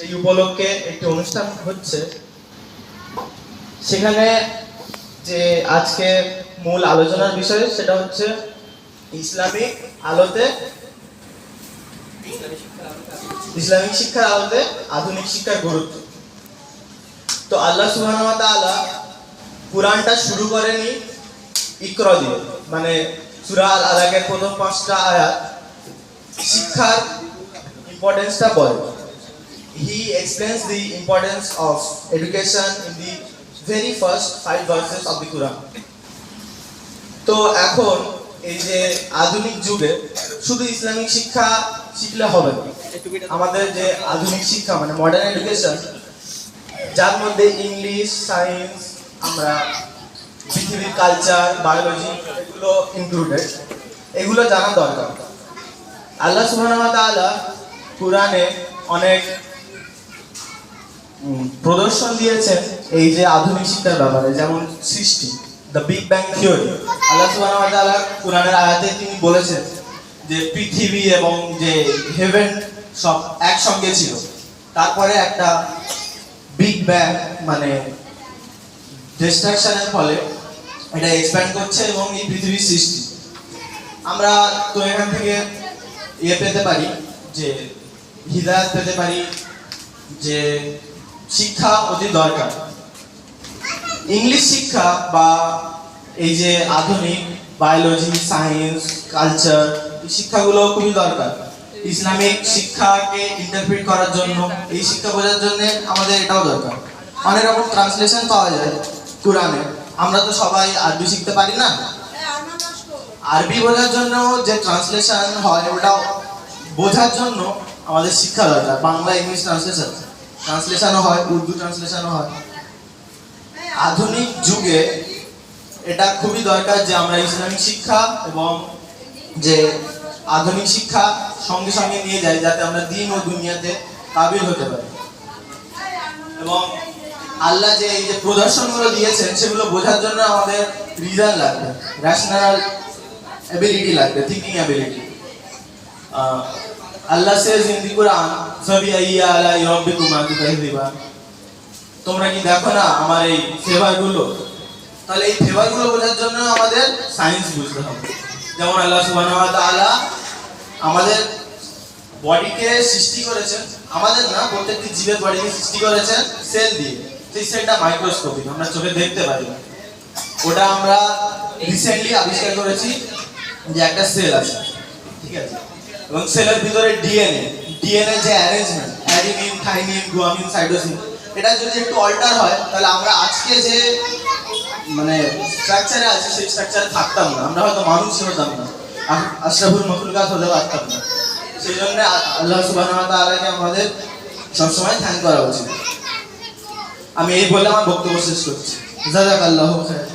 সেই উপলক্ষে একটি অনুষ্ঠান হচ্ছে। সেখানে যে আজকে মূল আলোচনার বিষয় সেটা হচ্ছে ইসলামিক আলোতে ইসলামিক শিক্ষার আলোতে আধুনিক শিক্ষার গুরুত্ব। তো আল্লাহ তাআলা কোরআনটা শুরু করেনি ইকর দিয়ে। মানে সূরা আল আলাকের প্রথম পাঁচটা আয়াত শিক্ষার ইম্পর্টেন্সটা বলে he explains the importance of education in the very first five verses of the Quran তো এখন এই যে আধুনিক যুগে শুধু ইসলামিক শিক্ষা শিখলে হবে না। আমাদের যে আধুনিক শিক্ষা মানে মডার্ন এডুকেশন যার মধ্যে ইংলিশ সায়েন্স আমরা পৃথিবীর কালচার বায়োলজি এগুলো ইনক্লুডেড এগুলো জানা দরকার। আল্লাহ সুবহানাহু ওয়া তাআলা কোরআনে অনেক প্রদর্শন দিয়েছেন এই যে আধুনিক শিক্ষার ব্যাপারে, যেমন সৃষ্টি দ্য বিগ ব্যাং থিওরি আল্লাহ তাআলা কোরআনের আয়াতে তিনি বলেছেন যে পৃথিবী এবং যে হেভেন সব একসঙ্গে ছিল। তারপরে একটা বিগ ব্যাং মানে ডিস্ট্রাকশনের ফলে এটা এক্সপ্যান্ড করছে এবং এই পৃথিবীর সৃষ্টি। আমরা তো এখান থেকে ইয়ে পেতে পারি যে, হৃদায়ত পেতে পারি যে শিক্ষা অতি দরকার। ইংলিশ শিক্ষা বা এই যে আধুনিক বায়োলজি সায়েন্স কালচার এই শিক্ষাগুলো খুবই দরকার। ইসলামিক শিক্ষাকে ইন্টারপ্রিট করার জন্য, এই শিক্ষা বোঝার জন্য আমাদের এটাও দরকার। অনেক রকম ট্রান্সলেশন পাওয়া যায় কোরআনে আমরা তো সবাই আরবি শিখতে পারি না? আরবি বোঝার জন্য যে ট্রান্সলেশন হয়, ওটা বোঝার জন্য আমাদের শিক্ষা দরকার। বাংলা, ইংলিশ ট্রান্সলেশন ট্রান্সলেশনও হয়, উর্দু ট্রান্সলেশনও হয়। আধুনিক যুগে এটা খুবই দরকার যে আমরা ইসলামিক শিক্ষা এবং যে আধুনিক শিক্ষা সঙ্গে সঙ্গে নিয়ে যাই যাতে আমরা দিন ও দুনিয়াতে কাবিল হতে পারি। এবং আল্লাহ যে এই যে প্রদর্শনগুলো দিয়েছেন, সেগুলো বোঝার জন্য আমাদের রিজন লাগবে রেশনাল এবিলিটি লাগবে thinking ability Allah says in the Quran সবি আইয়া আলা রাব্বিকুমা তুকাযিবান তোমরা কি দেখো না আমার এই ফেভারগুলো তাহলে এই ফেভারগুলো বোঝার জন্য আমাদের সায়েন্স বুঝতে হবে। যেমন আল্লাহ সুবহানাহু তাআলা আমাদের বডিকে সৃষ্টি করেছেন। আমাদের না, প্রত্যেকটি জীবের বডিকে সৃষ্টি করেছেন সেল দিয়ে। সেই সেলটা মাইক্রোস্কোপিক আমরা চোখে দেখতে পারি না। ওটা আমরা রিসেন্টলি আবিষ্কার করেছি যে একটা সেল আছে। ঠিক আছে? এবং সেলের ভিতরে ডিএনএ ডিএনএ যে arrangement adenine thymine guanine cytosine এটা যদি একটু অল্টার হয়, তাহলে আমরা আজকে যে মানে স্ট্রাকচারে আছে, সেই স্ট্রাকচারে থাকতাম না। আমরা হয়তো মানুষ হতাম না। আশরাফুল মখলুকাত হতে পারতাম না। সেই জন্য আল্লাহ সুবহানাহু ওয়া তাআলাকে আমাদের সবসময় থ্যাংক করা উচিত। আমি এই বলে আমার বক্তব্য শেষ করছি। জাজাকাল্লাহু খাইর